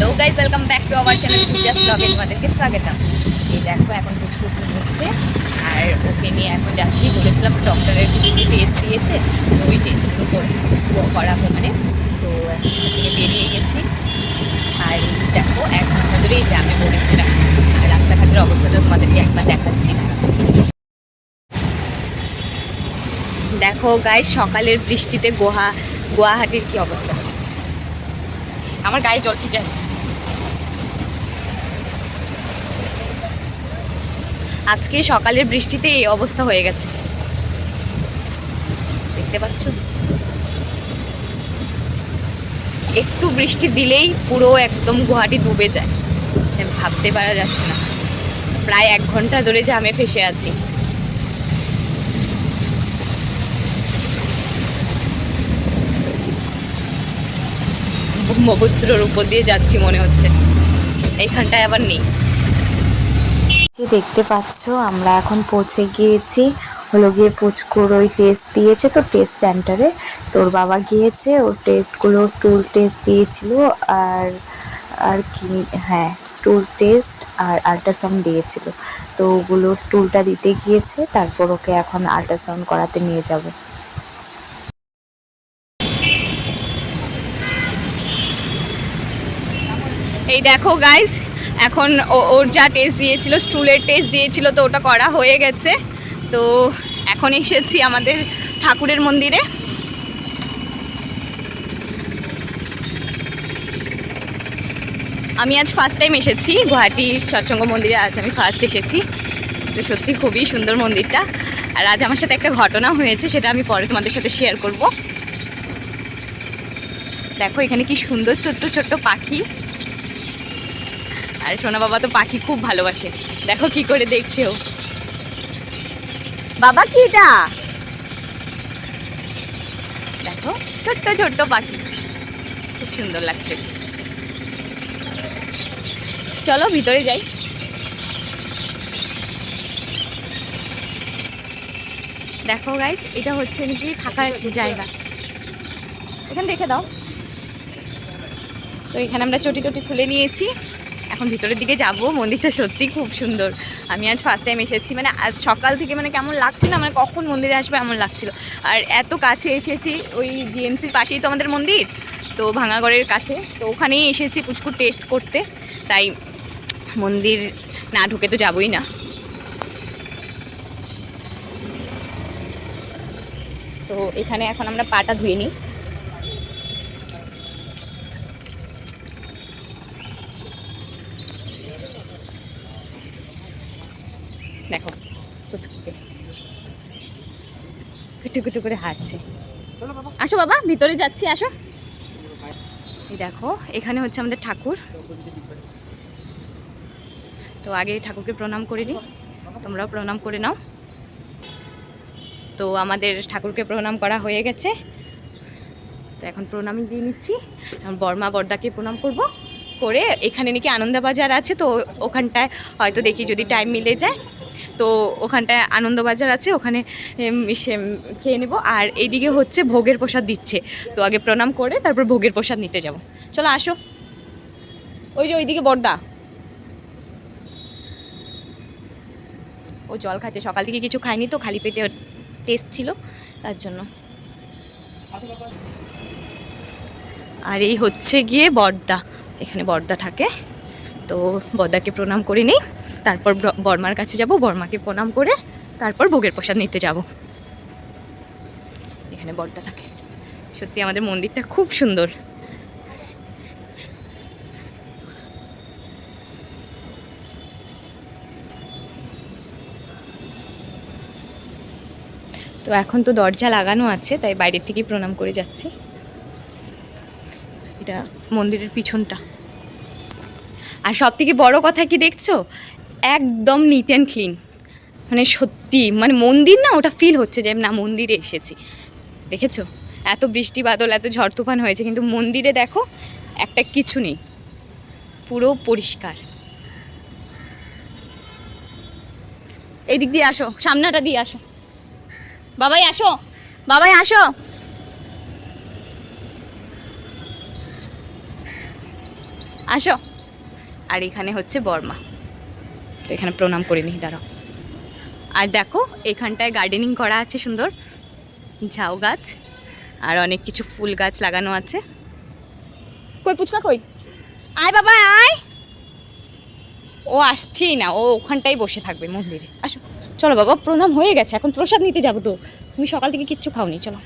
Hello guys welcome back to our channel Puja's ব্লগে তোমাদেরকে স্বাগতম। এই দেখো, এখন কিছু হচ্ছে, আর ওকে নিয়ে এখন যাচ্ছি। বলেছিলাম ডক্টরের কিছু টেস্ট দিয়েছে, তো ওই টেস্টগুলো করা হবে মানে। তো এখন থেকে বেরিয়ে গেছি। আর দেখো, এক ঘণ্টা ধরে এই জ্যামে পড়েছিলাম। আর রাস্তাঘাটের অবস্থাটা তোমাদেরকে একবার দেখাচ্ছি। না দেখো গায়ে সকালের বৃষ্টিতে গোহা, গুয়াহাটির কি অবস্থা? আমার গায়ে জল ছিটে আসছে। আজকে সকালের বৃষ্টিতে এই অবস্থা হয়ে গেছে। দেখতে পাচ্ছ? একটু বৃষ্টি দিলেই পুরো একদম গুহাটি ডুবে যায়। ভাবতে পারা যাচ্ছে না। প্রায় এক ঘণ্টা ধরে জামে ফেসে আছি। ব্রহ্মপুত্রর উপর দিয়ে যাচ্ছি মনে হচ্ছে। এইখানটায় আবার নেই। যে দেখতে পাচ্ছ? আমরা এখন পৌঁছে গিয়েছি। হলো গিয়ে পুচকুর ওই টেস্ট দিয়েছে তো টেস্ট সেন্টারে তোর বাবা গিয়েছে, ওর টেস্টগুলো স্টুল টেস্ট দিয়েছিল আর আর কি হ্যাঁ স্টুল টেস্ট আর আল্ট্রাসাউন্ড দিয়েছিল। তো ওগুলো স্টুলটা দিতে গিয়েছে, তারপর ওকে এখন আল্ট্রাসাউন্ড করাতে নিয়ে যাব। এই দেখো গাইস এখন ওর যা টেস্ট দিয়েছিল স্টুলের টেস্ট দিয়েছিল তো ওটা করা হয়ে গেছে। তো এখন এসেছি আমাদের ঠাকুরের মন্দিরে। আমি আজ ফার্স্ট টাইম এসেছি গুয়াহাটি সৎসঙ্গ মন্দিরে, আজ আমি ফার্স্ট এসেছি। তো সত্যি খুবই সুন্দর মন্দিরটা। আর আজ আমার সাথে একটা ঘটনা হয়েছে, সেটা আমি পরে তোমাদের সাথে শেয়ার করব। দেখো এখানে কি সুন্দর ছোট্ট ছোট্ট পাখি। আর সোনা বাবা তো পাখি খুব ভালোবাসে। দেখো কি করে দেখছে ও। বাবা কি এটা? দেখো, ছোট্ট ছোট্ট পাখি। খুব সুন্দর লাগছে। চলো ভিতরে যাই। দেখো গাইস এটা হচ্ছে নাকি থাকার জায়গা। এখানে রেখে দাও। তো এখানে আমরা চটি টটি খুলে নিয়েছি। এখন ভিতরের দিকে যাব। মন্দিরটা সত্যি খুব সুন্দর। আমি আজ ফার্স্ট টাইম এসেছি। মানে আজ সকাল থেকে মানে কেমন লাগছে না? মানে কখন মন্দিরে আসবে এমন লাগছিল। আর এত কাছে এসেছি, ওই জিএমসির পাশেই তো আমাদের মন্দির, তো ভাঙাগড়ের কাছে। তো ওখানেই এসেছি পুচকুর টেস্ট করতে। তাই মন্দির না ঢুকে তো যাবই না। তো এখানে এখন আমরা পাটা ধুয়ে নিই দেখো পুচকুকে কুটু করে হাঁটছে। আসো বাবা ভিতরে যাচ্ছি আসো। এই দেখো এখানে হচ্ছে আমাদের ঠাকুর। তো আগে ঠাকুরকে প্রণাম করে নিই। তোমরাও প্রণাম করে নাও। তো আমাদের ঠাকুরকে প্রণাম করা হয়ে গেছে। তো এখন প্রণামই দিয়ে নিচ্ছি। এখন বর্মা বর্দাকে প্রণাম করব। করে এখানে নাকি আনন্দবাজার আছে তো ওখানটায় হয়তো দেখি যদি টাইম মিলে যায়। তো ওখানটায় আনন্দবাজার আছে, ওখানে খেয়ে নেব। আর এইদিকে হচ্ছে ভোগের প্রসাদ দিচ্ছে। তো আগে প্রণাম করে, তারপর ভোগের প্রসাদ নিতে যাব। চলো আসো। ওই যে ওইদিকে বর্দা। ও জল খাচ্ছে। সকাল থেকে কিছু খায়নি তো, খালি পেটে টেস্ট ছিল, তার জন্য। আর এই হচ্ছে গিয়ে বর্দা। এখানে বর্দা থাকে। তো বর্দাকে প্রণাম করে নিই। তারপর ব্র- বর্মার কাছে যাব, বর্মাকে প্রণাম করে তারপর ভোগের প্রসাদ নিতে যাব। এখানে বর্দা থাকে। সত্যি আমাদের মন্দিরটা খুব সুন্দর। তো এখন তো দরজা লাগানো আছে, তাই বাইরের থেকেই প্রণাম করে যাচ্ছি। এটা মন্দিরের পিছনটা। আর সব থেকে বড় কথা কি দেখছ? একদম নিট অ্যান্ড ক্লিন মানে সত্যি মানে মন্দির না ওটা ফিল হচ্ছে যে, না, মন্দিরে এসেছি। দেখেছ? এত বৃষ্টি, বাদল, এত ঝড় তুফান হয়েছে, কিন্তু মন্দিরে দেখো, একটা কিছু নেই। পুরো পরিষ্কার। এই দিক দিয়ে আসো, সামনাটা দিয়ে আসো। বাবাই আসো। বাবাই, আসো। আসো। আর এখানে হচ্ছে বর্মা। তো এখানে প্রণাম করে নিই, দাঁড়াও। আর দেখো, এখানটায় গার্ডেনিং করা আছে সুন্দর, ঝাউ গাছ, আর অনেক কিছু ফুল গাছ লাগানো আছে। কই পুচকা কই? আয় বাবা, আয়! ও আসছেই না, ও ওখানটাই বসে থাকবে মন্দিরে। আসো, চলো বাবা, প্রণাম হয়ে গেছে, এখন প্রসাদ নিতে যাব তো। তুমি সকাল থেকে কিচ্ছু খাওনি, চলো।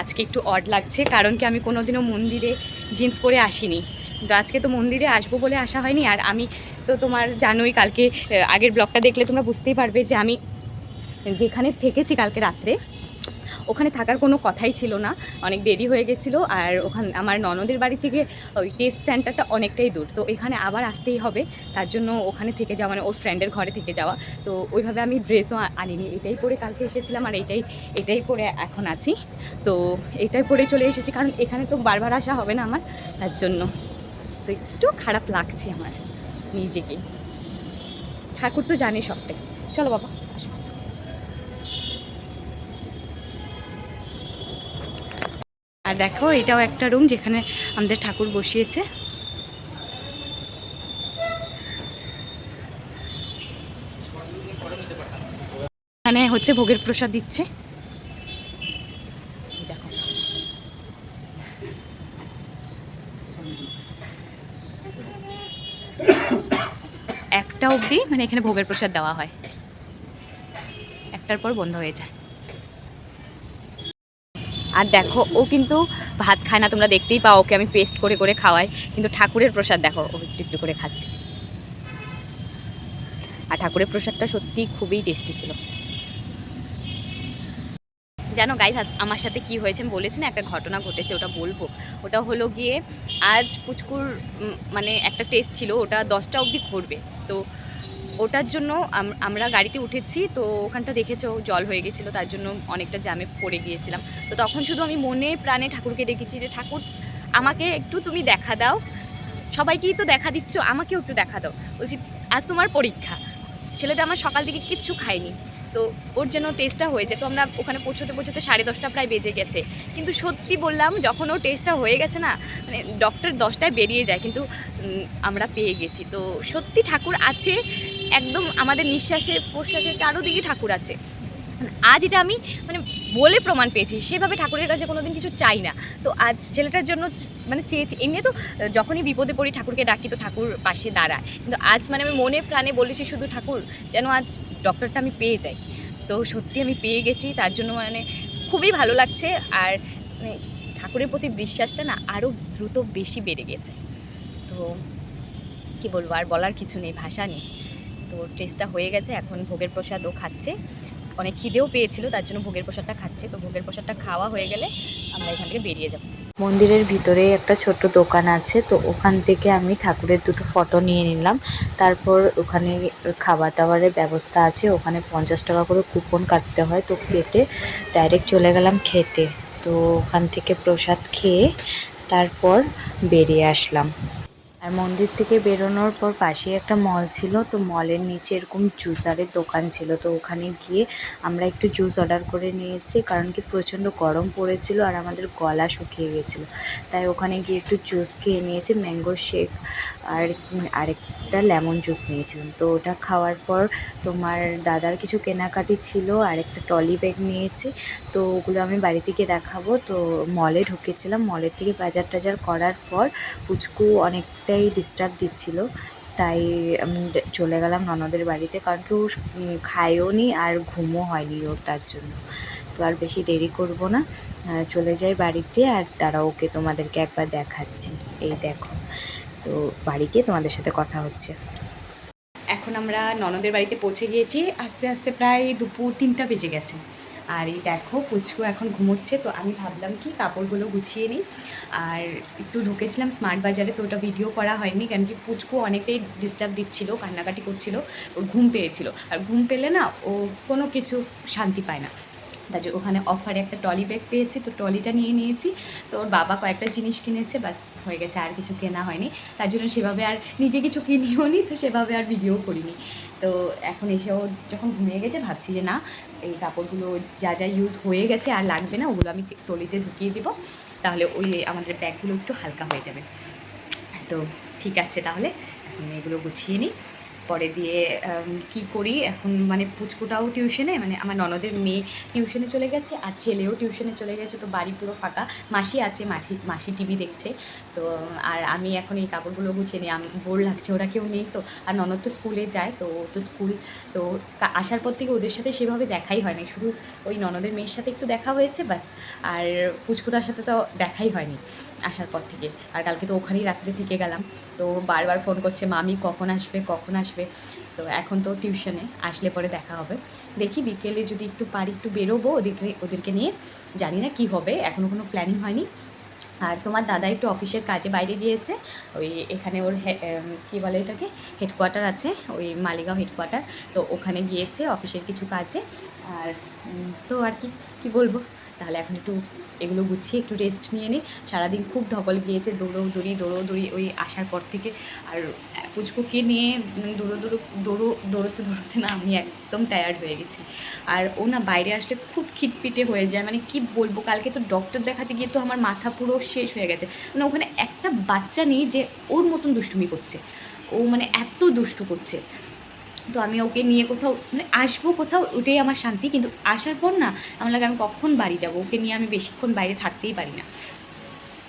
আজকে একটু অড লাগছে, কারণ কি আমি কোনোদিনও মন্দিরে জিন্স পরে আসিনি। কিন্তু আজকে তো মন্দিরে আসব বলে আসা হয়নি, আর আমি তো তোমার জানোই কালকে আগের ব্লগটা দেখলে তোমরা বুঝতেই পারবে যে আমি যেখানে থেকেছি কালকে রাত্রে ওখানে থাকার কোনো কথাই ছিল না। অনেক দেরি হয়ে গেছিল আর ওখান, আমার ননদের বাড়ি থেকে ওই টেস্ট সেন্টারটা অনেকটাই দূর। তো এখানে আবার আসতেই হবে। তার জন্য ওখানে থেকে যাওয়া মানে ওর ফ্রেন্ডের ঘরে থেকে যাওয়া। তো ওইভাবে আমি ড্রেসও আনিনি। এটাই পরে কালকে এসেছিলাম আর এটাই এটাই পরে এখন আছি। তো এটাই পরে চলে এসেছি। কারণ এখানে তো বারবার আসা হবে না আমার। তার জন্য তো একটু খারাপ লাগছে আমার নিজেকে। ঠাকুর তো জানে সবটাই। চলো বাবা। আর দেখো, এটাও একটা রুম যেখানে আমাদের ঠাকুর বসিয়েছে। এখানে হচ্ছে ভোগের প্রসাদ দিচ্ছে। একটা অবধি মানে এখানে ভোগের প্রসাদ দেওয়া হয়। একটার পর বন্ধ হয়ে যায়। আর দেখো, ও কিন্তু ভাত খায় না, তোমরা দেখতেই পাও ওকে আমি পেস্ট করে করে খাওয়াই। কিন্তু ঠাকুরের প্রসাদ দেখো, ও একটু একটু করে খাচ্ছে। আর ঠাকুরের প্রসাদটা সত্যি খুবই টেস্টি ছিল। জানো গাইজ আমার সাথে কি হয়েছে আমি বলেছি না, একটা ঘটনা ঘটেছে, ওটা বলব। ওটা হলো গিয়ে, আজ পুচকুর মানে একটা টেস্ট ছিল, ওটা দশটা অবধি ঘুরবে তো ওটার জন্য আমরা গাড়িতে উঠেছি, তো ওখানটা দেখেছ, জল হয়ে গেছিল, তার জন্য অনেকটা জ্যামে পড়ে গিয়েছিলাম। তো তখন শুধু আমি মনে প্রাণে ঠাকুরকে ডেকেছি যে, ঠাকুর, আমাকে একটু তুমি দেখা দাও। সবাইকেই তো দেখা দিচ্ছ, আমাকেও একটু দেখা দাও। বলছি, আজ তোমার পরীক্ষা। ছেলেটা আমার সকাল থেকে কিচ্ছু খায়নি। তো ওর যেন টেস্টটা হয়েছে তো আমরা ওখানে পৌঁছতে পৌঁছতে সাড়ে দশটা প্রায় বেজে গেছে। কিন্তু সত্যি বললাম, যখন ওর টেস্টটা হয়ে গেছে না মানে ডক্টর দশটায় বেরিয়ে যায়, কিন্তু আমরা পেয়ে গেছি। তো সত্যি ঠাকুর আছে একদম আমাদের নিঃশ্বাসে প্রশ্বাসে চারোদিকে ঠাকুর আছে। আজ এটা আমি মানে বলে প্রমাণ পেয়েছি, সেভাবে ঠাকুরের কাছে কোনোদিন কিছু চাই না। তো আজ ছেলেটার জন্য মানে চেয়েছি, এমনি তো যখনই বিপদে পড়ি ঠাকুরকে ডাকি তো ঠাকুর পাশে দাঁড়ায়। কিন্তু আজ মানে আমি মনে প্রাণে বলেছি শুধু ঠাকুর, যেন আজ ডক্টরটা আমি পেয়ে যাই। তো সত্যি আমি পেয়ে গেছি, তার জন্য মানে খুবই ভালো লাগছে। আর মানে ঠাকুরের প্রতি বিশ্বাসটা না আরও দ্রুত বেশি বেড়ে গেছে। তো কি বলব, আর বলার কিছু নেই, ভাষা নেই। তো টেস্টটা হয়ে গেছে, এখন ভোগের প্রসাদও খাচ্ছে। অনেক খিদেও পেয়েছিল, তার জন্য ভোগের প্রসাদটা খাচ্ছে। তো ভোগের প্রসাদটা খাওয়া হয়ে গেলে আমরা এখান থেকে বেরিয়ে যাব। মন্দিরের ভিতরে একটা ছোট্ট দোকান আছে, তো ওখান থেকে আমি ঠাকুরের দুটো ফটো নিয়ে নিলাম। তারপর ওখানে খাবার দাবারের ব্যবস্থা আছে, ওখানে পঞ্চাশ টাকা করে কুপন কাটতে হয়। তো কেটে ডাইরেক্ট চলে গেলাম খেতে। তো ওখান থেকে প্রসাদ খেয়ে তারপর বেরিয়ে আসলাম। আর মন্দির থেকে বেরোনোর পর পাশে একটা মল ছিল। তো মলের নিচে এরকম জুসারের দোকান ছিল। তো ওখানে গিয়ে আমরা একটু জুস অর্ডার করে নিয়েছি। কারণ কি প্রচণ্ড গরম পড়েছিল আর আমাদের গলা শুকিয়ে গেছিল। তাই ওখানে গিয়ে একটু জুস খেয়ে নিয়েছি ম্যাঙ্গো শেক আর আরেকটা লেমন জুস নিয়েছিলাম। তো ওটা খাওয়ার পর তোমার দাদার কিছু কেনাকাটি ছিল। আর একটা টলি ব্যাগ নিয়েছি। তো ওগুলো আমি বাড়ি থেকে দেখাবো। তো মলে ঢুকেছিলাম। মলের থেকে বাজার টাজার করার পর পুচকু অনেকটাই ডিস্টার্ব দিচ্ছিল। তাই আমি চলে গেলাম ননদের বাড়িতে। কারণ কি ও খায়ও নি আর ঘুমও হয়নি ওর তার জন্য। তো আর বেশি দেরি করব না। চলে যাই বাড়িতে আর তারা ওকে তোমাদেরকে একবার দেখাচ্ছি। এই দেখো। তো বাড়ি গিয়ে তোমাদের সাথে কথা হচ্ছে। এখন আমরা ননদের বাড়িতে পৌঁছে গিয়েছি। আস্তে আস্তে প্রায় দুপুর তিনটা বেজে গেছে। আর এই দেখো, পুচকু এখন ঘুমোচ্ছে, তো আমি ভাবলাম কি কাপড়গুলো গুছিয়ে নিই। আর একটু ঢুকেছিলাম স্মার্ট বাজারে, তো ওটা ভিডিও করা হয়নি কেন কি পুচকু অনেকটাই ডিস্টার্ব দিচ্ছিল, কান্নাকাটি করছিল, ওর ঘুম পেয়েছিল। আর ঘুম পেলে না ও কোনো কিছু শান্তি পায় না। জন্য ওখানে অফারে একটা টলি ব্যাগ পেয়েছি, তো টলিটা নিয়ে নিয়েছি। তো ওর বাবা কয়েকটা জিনিস কিনেছে, ব্যাস হয়ে গেছে, আর কিছু কেনা হয়নি। তার জন্য সেভাবে আর নিজে কিছু কিনিও নি, তো সেভাবে আর ভিডিও করিনি। তো এখন এসেও যখন ঘুমিয়ে গেছে, ভাবছি যে না, এই কাপড়গুলো যা যা ইউজ হয়ে গেছে আর লাগবে না, ওগুলো আমি টলিতে ঢুকিয়ে দিব। তাহলে ওই আমাদের ব্যাগগুলো একটু হালকা হয়ে যাবে। তো ঠিক আছে তাহলে, এখন এগুলো গুছিয়ে নিই। পরে দিয়ে কি করি? এখন মানে পুচকুটাও টিউশনে মানে আমার ননদের মেয়ে টিউশনে চলে গেছে আর ছেলেও টিউশনে চলে গেছে, তো বাড়ি পুরো ফাঁকা। মাসি আছে, মাসি মাসি টিভি দেখছে। তো, আর আমি এখন এই কাপড়গুলো গুছিয়ে নিই। আম- বোর লাগছে, ওরা কেউ নেই তো। আর ননদ তো স্কুলে যায়, তো তো স্কুল, তো আসার পর থেকে ওদের সাথে সেভাবে দেখাই হয়নি। শুধু ওই ননদের মেয়ের সাথে একটু দেখা হয়েছে বাস আর পুচকুটার সাথে তো দেখাই হয়নি আসার পর থেকে। আর কালকে তো ওখানেই রাত্রে থেকে গেলাম। তো বারবার ফোন করছে, মামি, কখন আসবে কখন আসবে? তো এখন তো টিউশনে, আসলে পরে দেখা হবে। দেখি বিকেলে যদি একটু পারি, একটু বেরোবো ওদেরকে ওদেরকে নিয়ে। জানি না কি হবে এখনও কোনো প্ল্যানিং হয়নি। আর তোমার দাদা একটু অফিসের কাজে বাইরে গিয়েছে। ওই এখানে ওর কি বলে এটাকে? হেডকোয়ার্টার আছে, ওই মালিগাঁও হেডকোয়ার্টার তো ওখানে গিয়েছে অফিসের কিছু কাজে। আর তো আর কি কি বলব? তাহলে এখন একটু এগুলো গুছিয়ে একটু রেস্ট নিয়ে নিই সারাদিন খুব ধকল গিয়েছে দৌড়ো দৌড়ি দৌড়ো দৌড়ি ওই আসার পর থেকে। আর পুচকুকে নিয়ে দৌড়ো দৌড়ো দৌড়ো, দৌড়োতে দৌড়োতে না আমি একদম টায়ার্ড হয়ে গেছি। আর ও না বাইরে আসলে খুব খিটপিটে হয়ে যায়। মানে কি বলব, কালকে তো ডক্টর দেখাতে গিয়ে তো আমার মাথা পুরো শেষ হয়ে গেছে। মানে ওখানে একটা বাচ্চা নেই যে ওর মতন দুষ্টুমি করছে। ও মানে এত দুষ্টু করছে। তো আমি ওকে নিয়ে কোথাও মানে আসব কোথাও ওটাই আমার শান্তি। কিন্তু আসার পর না, আমার লাগে আমি কখন বাড়ি যাব? ওকে নিয়ে আমি বেশিক্ষণ বাইরে থাকতেই পারি না।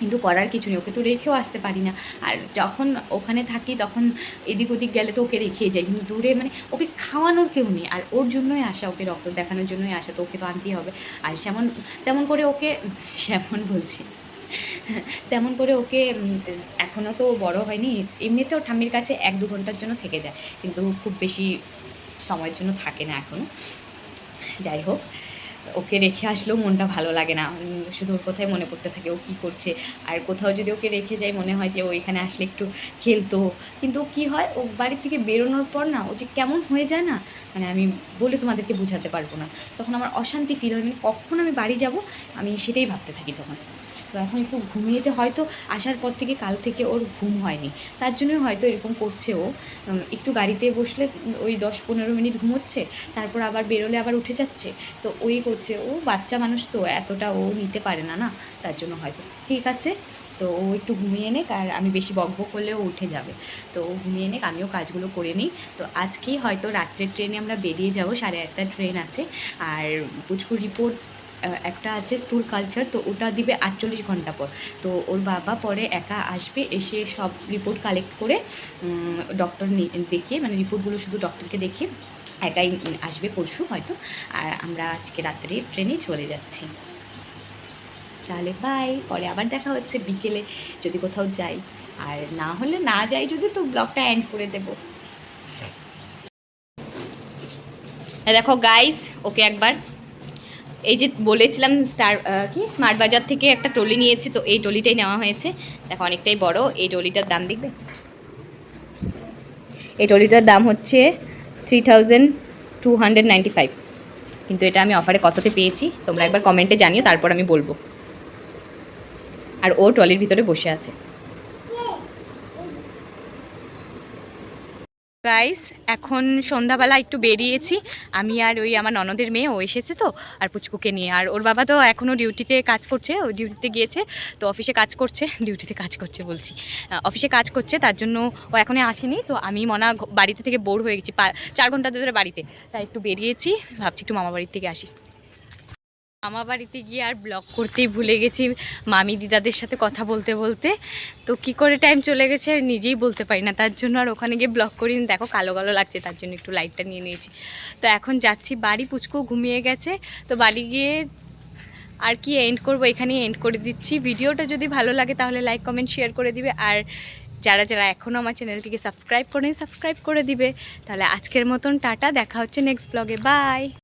কিন্তু করার কিছু নেই, ওকে তো রেখেও আসতে পারি না। আর যখন ওখানে থাকি তখন এদিক ওদিক গেলে তো ওকে রেখেই যাই, কিন্তু দূরে মানে ওকে খাওয়ানোর কেউ নেই। আর ওর জন্যই আসা, ওকে রক্ত দেখানোর জন্যই আসা, তো ওকে তো আনতেই হবে। আর সেমন, তেমন করে ওকে, সেমন বলছি, তেমন করে ওকে এখনও তো বড় হয়নি, এমনিতেও ঠাম্মির কাছে এক দু ঘণ্টার জন্য থেকে যায়, কিন্তু খুব বেশি সময়ের জন্য থাকে না এখনও যাই হোক ওকে রেখে আসলেও মনটা ভালো লাগে না। শুধু ওর কথাই মনে পড়তে থাকে ও কী করছে। আর কোথাও যদি ওকে রেখে যাই মনে হয় যে ও এখানে আসলে একটু খেলতো। কিন্তু কি হয়, ও বাড়ির থেকে বেরোনোর পর না, ও যে কেমন হয়ে যায় না মানে আমি বলে তোমাদেরকে বোঝাতে পারব না। তখন আমার অশান্তি ফিল হয় মানে কখন আমি বাড়ি যাব, আমি সেটাই ভাবতে থাকি তখন। এখন একটু ঘুমিয়েছে। হয়তো আসার পর থেকে কাল থেকে ওর ঘুম হয়নি। তার জন্যই হয়তো এরকম করছে ও। একটু গাড়িতে বসলে ওই দশ পনেরো মিনিট ঘুমোচ্ছে, তারপর আবার বেরোলে আবার উঠে যাচ্ছে। তো ওই করছে ও, বাচ্চা মানুষ তো, এতটা ও নিতে পারে না না? তার জন্য হয়তো। ঠিক আছে, তো ও একটু ঘুমিয়ে নেক আর আমি বেশি বকবক করলে ও উঠে যাবে। তো ও ঘুমিয়ে নেক, আমিও কাজগুলো করে নিই। তো আজকেই হয়তো রাত্রের ট্রেনে আমরা বেরিয়ে যাব, সাড়ে আটটা ট্রেন আছে। আর পুচকুর রিপোর্ট একটা আছে স্টুল কালচার, তো ওটা দিবে আটচল্লিশ ঘণ্টা পর। তো ওর বাবা পরে একা আসবে, এসে সব রিপোর্ট কালেক্ট করে ডক্টর দেখিয়ে মানে রিপোর্টগুলো শুধু ডক্টরকে দেখিয়ে একাই আসবে পরশু হয়তো। আর আমরা আজকে রাত্রে ট্রেনে চলে যাচ্ছি। তাহলে বাই পরে আবার দেখা হচ্ছে বিকেলে, যদি কোথাও যাই। আর না হলে না যাই যদি তো ব্লগটা এন্ড করে দেব। দেখো গাইস ওকে একবার এই যে বলেছিলাম স্টার কি? স্মার্ট বাজার থেকে একটা টলি নিয়েছি, তো এই টলিটাই নেওয়া হয়েছে। দেখো, অনেকটাই বড়। এই টলিটার দাম দেখবে? এই টলিটার দাম হচ্ছে three thousand two hundred five কিন্তু এটা আমি অফারে কততে পেয়েছি, তোমরা একবার কমেন্টে জানিও, তারপর আমি বলব। আর ও ট্রলির ভিতরে বসে আছে। গাইস এখন সন্ধ্যাবেলা একটু বেরিয়েছি। আমি আর ওই আমার ননদের মেয়ে, ও এসেছে তো, আর পুচকুকে নিয়ে। আর ওর বাবা তো এখনও ডিউটিতে কাজ করছে, ও ডিউটিতে গিয়েছে, তো অফিসে কাজ করছে ডিউটিতে কাজ করছে বলছি। অফিসে কাজ করছে, তার জন্য ও এখনই আসেনি, তো আমি মনা বাড়িতে থেকে বোর হয়ে গেছি চার ঘণ্টা ধরে বাড়িতে। তাই একটু বেরিয়েছি, ভাবছি একটু মামা বাড়ির থেকে আসি। মামা বাড়িতে গিয়ে আর ব্লগ করতেই ভুলে গেছি, মামি দিদাদের সাথে কথা বলতে বলতে। তো কি করে টাইম চলে গেছে নিজেই বলতে পারি না, তার জন্য আর ওখানে গিয়ে ব্লগ করিনি দেখো কালো কালো লাগছে, তার জন্য একটু লাইটটা নিয়ে নিয়েছি। তো এখন যাচ্ছি বাড়ি, পুচকু ঘুমিয়ে গেছে। তো বাড়ি গিয়ে আর কি এন্ড করব, এখানেই এন্ড করে দিচ্ছি। ভিডিওটা যদি ভালো লাগে তাহলে লাইক কমেন্ট শেয়ার করে দিবে। আর যারা যারা এখনও আমার চ্যানেলটিকে সাবস্ক্রাইব করেনি সাবস্ক্রাইব করে দিবে। তাহলে আজকের মতন টাটা, দেখা হচ্ছে নেক্সট ব্লগে বাই